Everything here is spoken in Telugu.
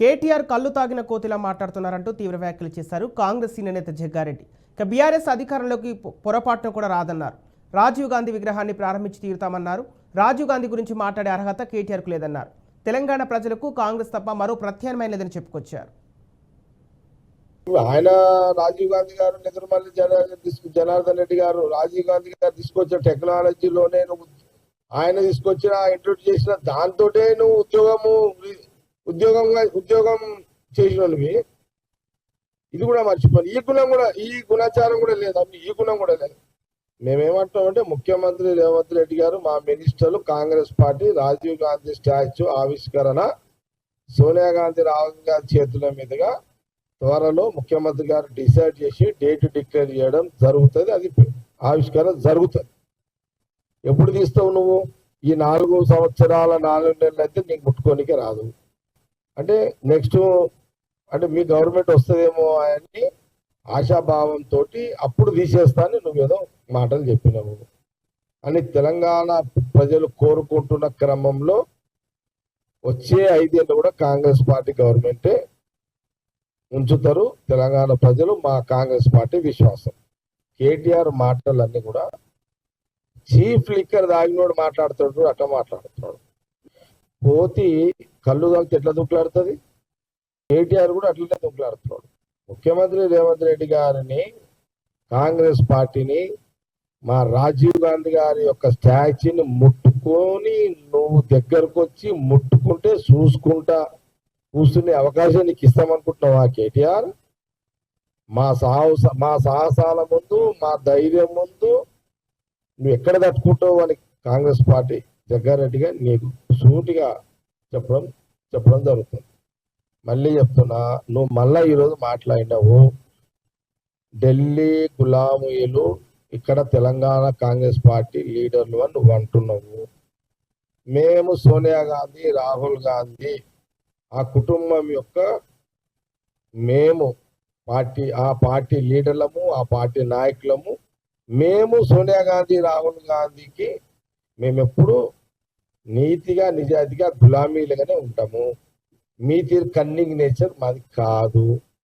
కేటీఆర్ కళ్ళు తాగిన కోతిలా మాట్లాడుతున్నారంటూ తీవ్ర వ్యాఖ్యలు చేశారు కాంగ్రెస్ సీనియర్ నేత జగ్గారెడ్డి. ఇక బీఆర్ఎస్ అధికారంలోకి పొరపాటును కూడా రాదన్నారు. రాజీవ్ గాంధీ విగ్రహాన్ని ప్రారంభించి తీరుతామన్నారు. రాజీవ్ గాంధీ గురించి మాట్లాడే అర్హత కేటీఆర్కు లేదన్నారు. తెలంగాణ ప్రజలకు కాంగ్రెస్ తప్ప మరో ప్రత్యామ్నాయం లేదని చెప్పుకొచ్చారు. ఆయన రాజీవ్ గాంధీ గారు నిద్రమల్లి జనార్దన్ జనార్దన్ రెడ్డి గారు రాజీవ్ గాంధీ గారు తీసుకొచ్చిన టెక్నాలజీలోనే నువ్వు ఆయన తీసుకొచ్చిన ఇంట్రొడ్యూస్ చేసిన దాంతోటే నువ్వు ఉద్యోగము ఉద్యోగంగా ఉద్యోగం చేసినవి ఇది కూడా మర్చిపోయి ఈ గుణం కూడా ఈ గుణాచారం కూడా లేదు ఈ గుణం కూడా లేదు. మేమేమంటామంటే ముఖ్యమంత్రి రేవంత్ రెడ్డి గారు మా మినిస్టర్లు Congress party Rajiv Gandhi statue ఆవిష్కరణ సోనియా గాంధీ రాహుల్ గాంధీ చేతుల మీదుగా త్వరలో ముఖ్యమంత్రి గారు డిసైడ్ చేసి డేట్ డిక్లేర్ చేయడం జరుగుతుంది. అది ఆవిష్కరణ జరుగుతుంది. ఎప్పుడు తీస్తావు నువ్వు? ఈ నాలుగు సంవత్సరాల నాలుగు నెలలు అయితే నీకు ముట్టుకోనికే రాదు. అంటే నెక్స్ట్ అంటే మీ గవర్నమెంట్ వస్తుందేమో అని ఆశాభావంతో అప్పుడు తీసేస్తాను నువ్వేదో మాటలు చెప్పినావు. అని తెలంగాణ ప్రజలు కోరుకుంటున్న క్రమంలో వచ్చే ఐదేళ్ళు కూడా కాంగ్రెస్ పార్టీ గవర్నమెంటే ఉంచుతారు. తెలంగాణ ప్రజలు మా కాంగ్రెస్ పార్టీ విశ్వాసం. కేటీఆర్ మాటలన్నీ కూడా చీఫ్ లిక్కర్ దాగినోడు మాట్లాడుతున్నాడు అట్లా మాట్లాడుతున్నాడు పోతి కళ్ళు తాగితే ఎట్లా దుక్కులాడుతుంది కేటీఆర్ కూడా అట్లనే దుక్కులాడుతున్నాడు ముఖ్యమంత్రి రేవంత్ రెడ్డి గారిని కాంగ్రెస్ పార్టీని మా రాజీవ్ గాంధీ గారి యొక్క స్టాచ్యూని ముట్టుకొని నువ్వు దగ్గరకు వచ్చి ముట్టుకుంటే చూసుకుంటా కూర్చునే అవకాశం నీకు ఇస్తామనుకుంటున్నావా కేటీఆర్? మా సాహస మా సాహసాల ముందు మా ధైర్యం ముందు నువ్వు ఎక్కడ తట్టుకుంటావు అని కాంగ్రెస్ పార్టీ జగ్గారెడ్డిగా నీకు సూటిగా చెప్పడం చెప్పడం జరుగుతుంది. మళ్ళీ చెప్తున్నా నువ్వు మళ్ళా ఈరోజు మాట్లాడినావు ఢిల్లీ గులాములు ఇక్కడ తెలంగాణ కాంగ్రెస్ పార్టీ లీడర్లు అని నువ్వు అంటున్నావు. మేము సోనియా గాంధీ రాహుల్ గాంధీ ఆ కుటుంబం యొక్క మేము పార్టీ ఆ పార్టీ లీడర్లము ఆ పార్టీ నాయకులము మేము సోనియా గాంధీ రాహుల్ గాంధీకి మేము ఎప్పుడు నీతిగా నిజాయితీగా గులామీలుగానే ఉంటాము. మీ తీరు కన్నింగ్ నేచర్ మాది కాదు.